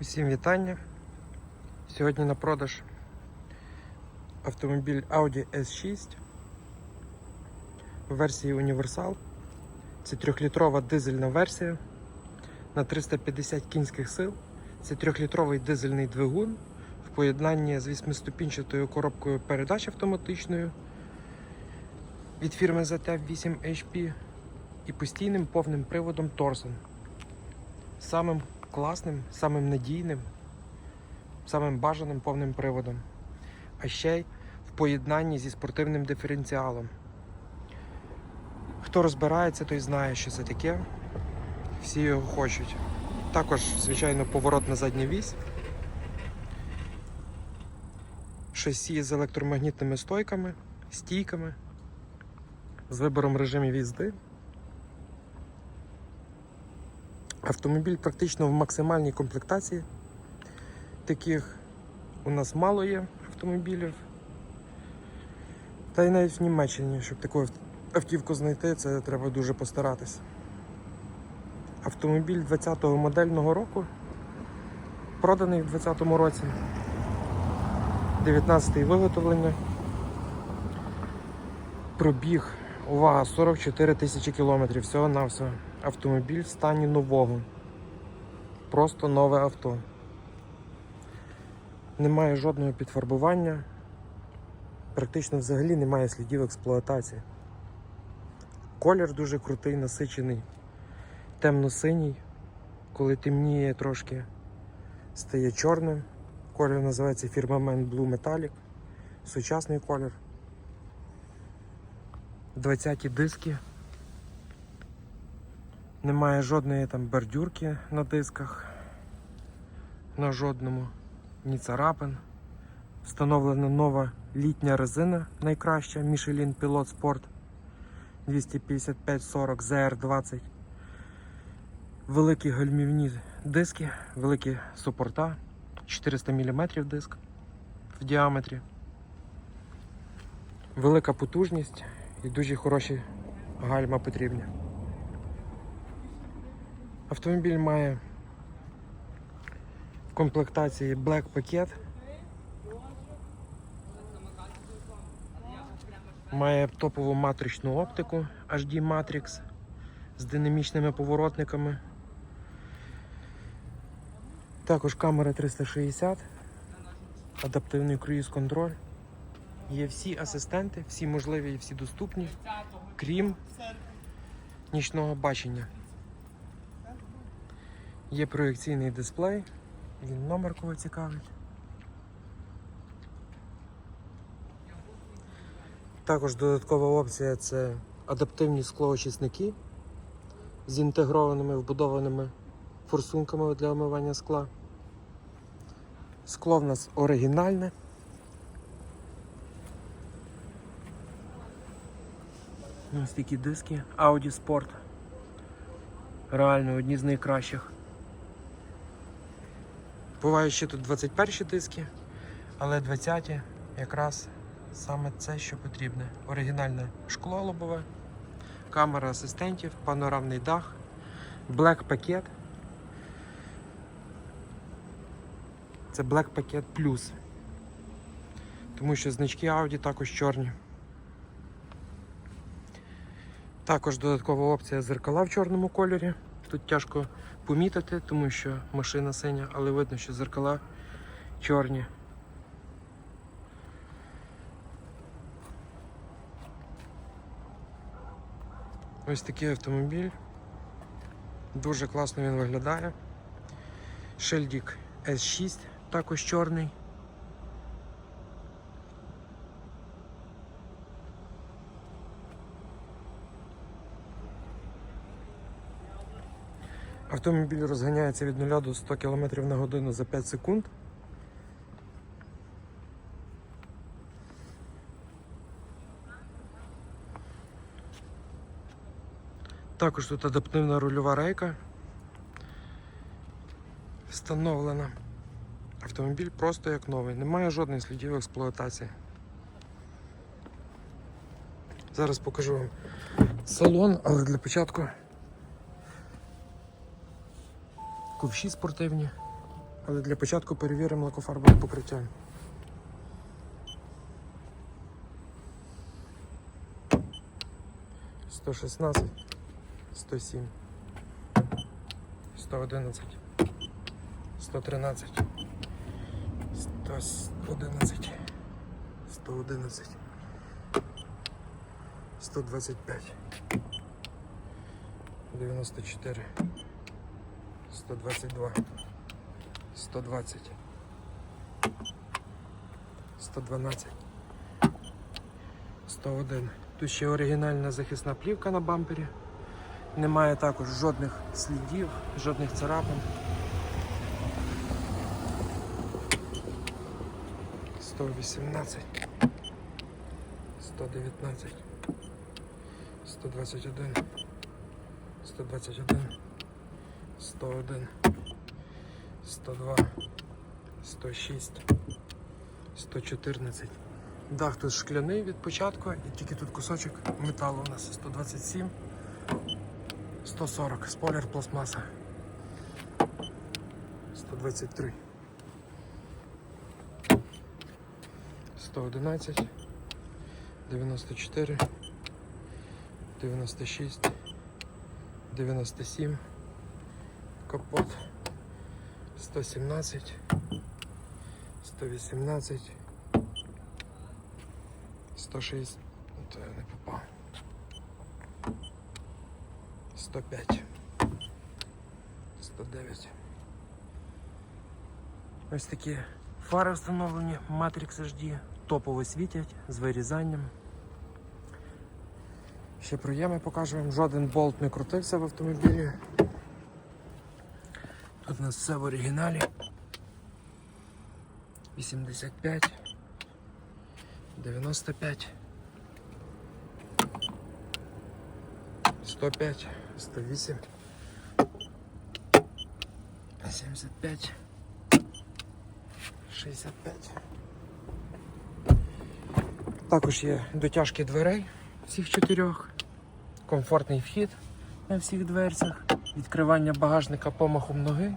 Усім вітання. Сьогодні на продаж автомобіль Audi S6 в версії Універсал. Це трьохлітрова дизельна версія на 350 кінських сил. Це трьохлітровий дизельний двигун в поєднанні з 8-ступінчатою коробкою передач автоматичною від фірми ZF 8 HP і постійним повним приводом Торсон. Самим класним, самим надійним, самим бажаним повним приводом. А ще й в поєднанні зі спортивним диференціалом. Хто розбирається, той знає, що це таке. Всі його хочуть. Також, звичайно, поворот на задню вісь. Шасі з електромагнітними стойками, стійками, з вибором режимів їзди. Автомобіль практично в максимальній комплектації. Таких у нас мало є автомобілів. Та й навіть в Німеччині, щоб таку автівку знайти, це треба дуже постаратись. Автомобіль 20-го модельного року. Проданий в 20-му році. 19-й виготовлення. Пробіг, увага, 44 тисячі кілометрів всього на всього. Автомобіль в стані нового. Просто нове авто. Немає жодного підфарбування. Практично взагалі немає слідів експлуатації. Колір дуже крутий, насичений, темно-синій. Коли темніє трошки, стає чорним. Колір називається Firmament Blue Metallic. Сучасний колір. 20 диски. Немає жодної там бордюрки на дисках. На жодному. Ні царапин. Встановлена нова літня резина найкраща Michelin Pilot Sport 255-40 ZR20. Великі гальмівні диски, великі супорта, 400 мм диск в діаметрі. Велика потужність і дуже хороші гальма потрібні. Автомобіль має в комплектації Black пакет. Має топову матричну оптику HD Matrix з динамічними поворотниками. Також камера 360, адаптивний круїз контроль. Є всі асистенти, всі можливі і всі доступні, крім нічного бачення. Є проєкційний дисплей, він номер кого цікавить. Також додаткова опція це адаптивні склоочисники з інтегрованими вбудованими форсунками для омивання скла. Скло в нас оригінальне. Ось такі диски Audi Sport. Реально одні з найкращих. Бувають ще тут 21 диски, але 20-ті якраз саме це, що потрібне. Оригінальне шкло лобове, камера асистентів, панорамний дах, Black пакет. Це Black пакет Plus. Тому що значки Audi також чорні. Також додаткова опція зеркала в чорному кольорі. Тут тяжко помітити, тому що машина синя, але видно, що зеркала чорні. Ось такий автомобіль. Дуже класно він виглядає. Шильдік S6 також чорний. Автомобіль розганяється від 0 до 100 км на годину за 5 секунд. Також тут адаптивна рульова рейка встановлена. Автомобіль просто як новий, немає жодних слідів експлуатації. Зараз покажу вам салон, але для початку ковші спортивні, Але для початку перевіримо лакофарбове покриття. Сто шістнадцять, сто сім, сто одинадцять, сто тринадцять, сто одинадцять, сто одинадцять, сто двадцять п'ять, дев'яносто чотири, сто двадцять два. 120 112 101 Тут ще оригінальна захисна плівка на бампері. Немає також жодних слідів, жодних царапин. 118 119 121 121 101 102, 106, 114. Дах тут шкляний від початку, і тільки тут кусочок металу у нас 127, 140, спойлер пластмаса. 123. 111, 94, 96, 97, капот. 117, 118, 106, то я не попав. 105, 109. Ось такі фари встановлені Matrix HD, топово світять з вирізанням. Ще проєми покажу вам. Жоден болт не крутився в автомобілі. У нас все в оригіналі. 85, 95, 105, 108, 75, 65. Також є дотяжки дверей всіх чотирьох, комфортний вхід на всіх дверцях, відкривання багажника помахом ноги.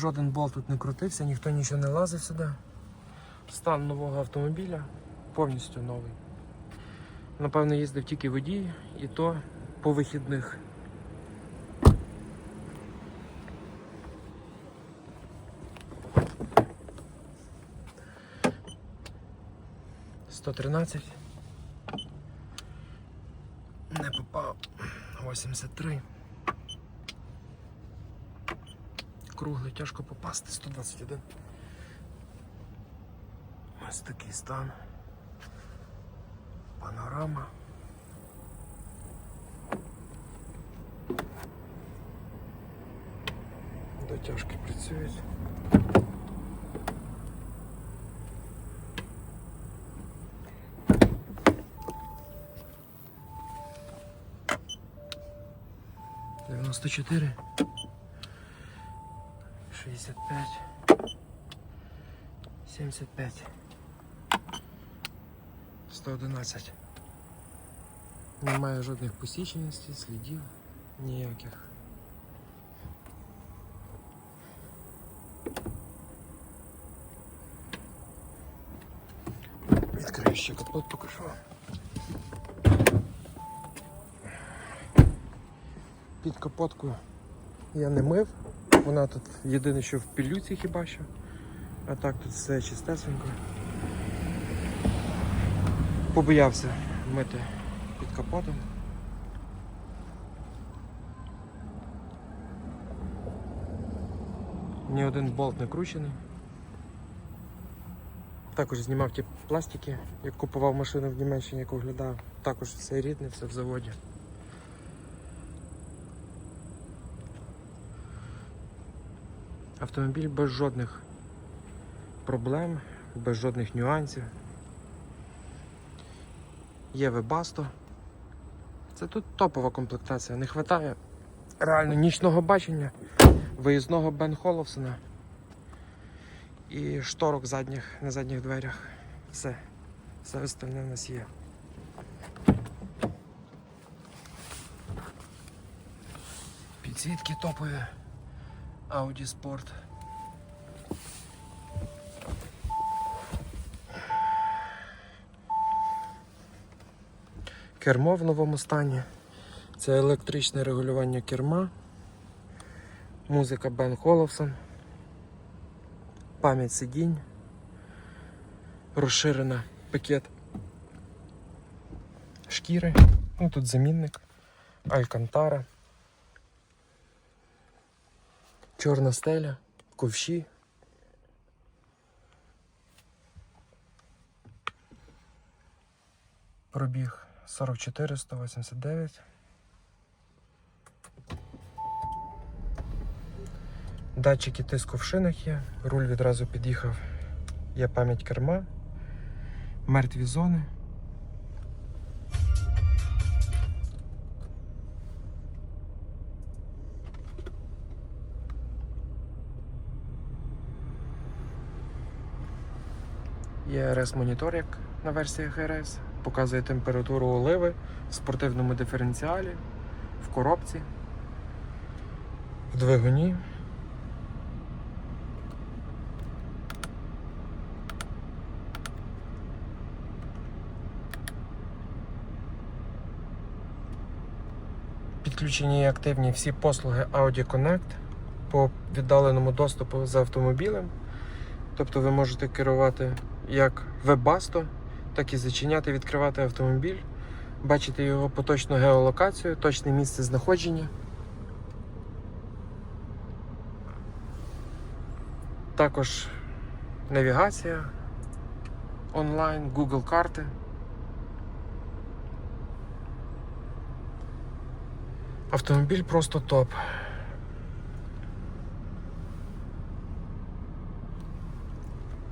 Жоден болт тут не крутився, ніхто нічого не лазив сюди. Стан нового автомобіля повністю новий. Напевно, їздив тільки водій і то по вихідних. Сто тринадцять. Не попав. 83. Круглий, тяжко попасти. 121. Ось такий стан. Панорама. Дотяжки працюють. Дев'яносто чотири. Шістдесят п'ять. Сімдесят п'ять. Сто одинадцять. Немає жодних посіченостей, слідів, ніяких. Відкрию ще капот покажу. Під капоткою я не мив. Вона тут єдине, що в пілюці хіба що. А так тут все чистесенько. Побоявся мити під капотом. Ні один болт не кручений. Також знімав ті пластики, як купував машину в Німеччині, як оглядав. Також все рідне, все в заводі. Автомобіль без жодних проблем, без жодних нюансів. Є Webasto. Це тут топова комплектація. Не вистачає реально нічного бачення, виїзного Бен Холовсона і шторок задніх, на задніх дверях. Все. Все остальне в нас є. Підсвітки топові. Audi Sport. Кермо в новому стані. Це електричне регулювання керма. Музика Бен Холовсон. Пам'ять сидінь. Розширена пакет шкіри. Ну тут замінник. Алькантара. Чорна стеля, ковші. Пробіг 44 189. Датчики тиску в шинах є, руль відразу під'їхав. Є пам'ять керма, мертві зони. Є RS-монітор, як на версіях RS. Показує температуру оливи в спортивному диференціалі, в коробці, в двигуні. Підключені і активні всі послуги Audi Connect по віддаленому доступу з автомобілем. Тобто ви можете керувати як веб-басто, так і зачиняти, відкривати автомобіль, бачити його поточну геолокацію, точне місце знаходження. Також навігація онлайн, Google карти. Автомобіль просто топ.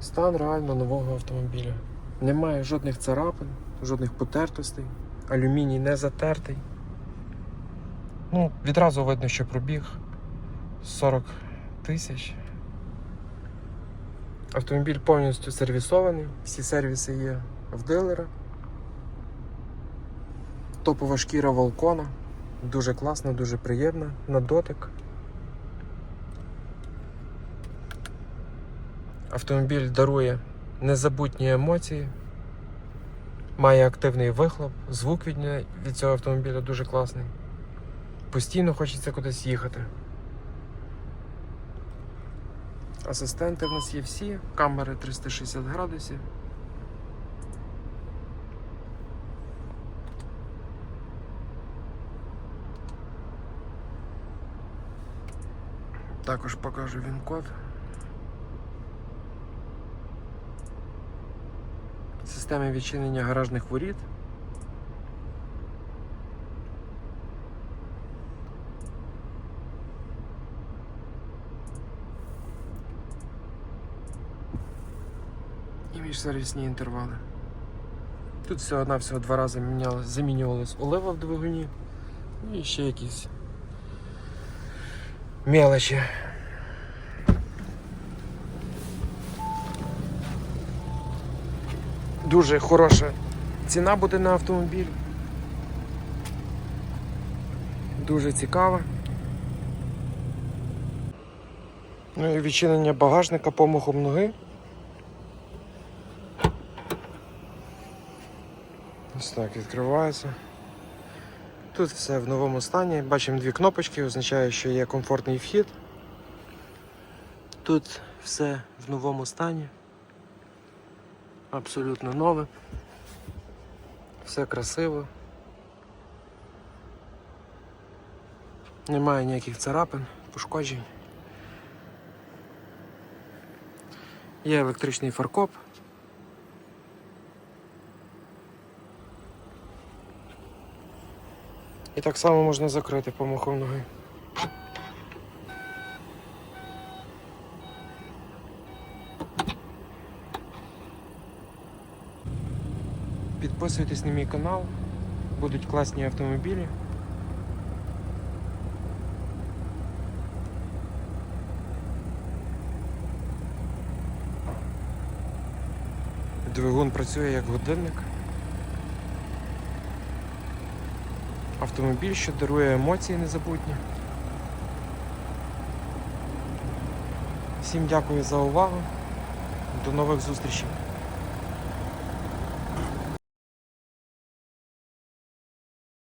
Стан реально нового автомобіля. Немає жодних царапин, жодних потертостей, алюміній не затертий. Ну, відразу видно, що пробіг 40 тисяч. Автомобіль повністю сервісований, всі сервіси є в дилера. Топова шкіра Волкона. Дуже класна, дуже приємна на дотик. Автомобіль дарує незабутні емоції, має активний вихлоп, звук від, від цього автомобіля дуже класний. Постійно хочеться кудись їхати. Асистенти в нас є всі, камери 360 градусів. Також покажу він код. Системи відчинення гаражних воріт. І міжсервісні інтервали. Тут всього навсього два рази замінювалась олива в двигуні. Ну і ще якісь мелочі. Дуже хороша ціна буде на автомобіль. Дуже цікава. Ну і відчинення багажника помахом ноги. Ось так відкривається. Тут все в новому стані. Бачимо дві кнопочки, означає, що є комфортний вхід. Тут все в новому стані. Абсолютно нове. Все красиво. Немає ніяких царапин, пошкоджень. Є електричний фаркоп. І так само можна закрити помахом ноги. Підписуйтесь на мій канал, будуть класні автомобілі. Двигун працює як годинник. Автомобіль, що дарує емоції незабутні. Всім дякую за увагу. До нових зустрічей.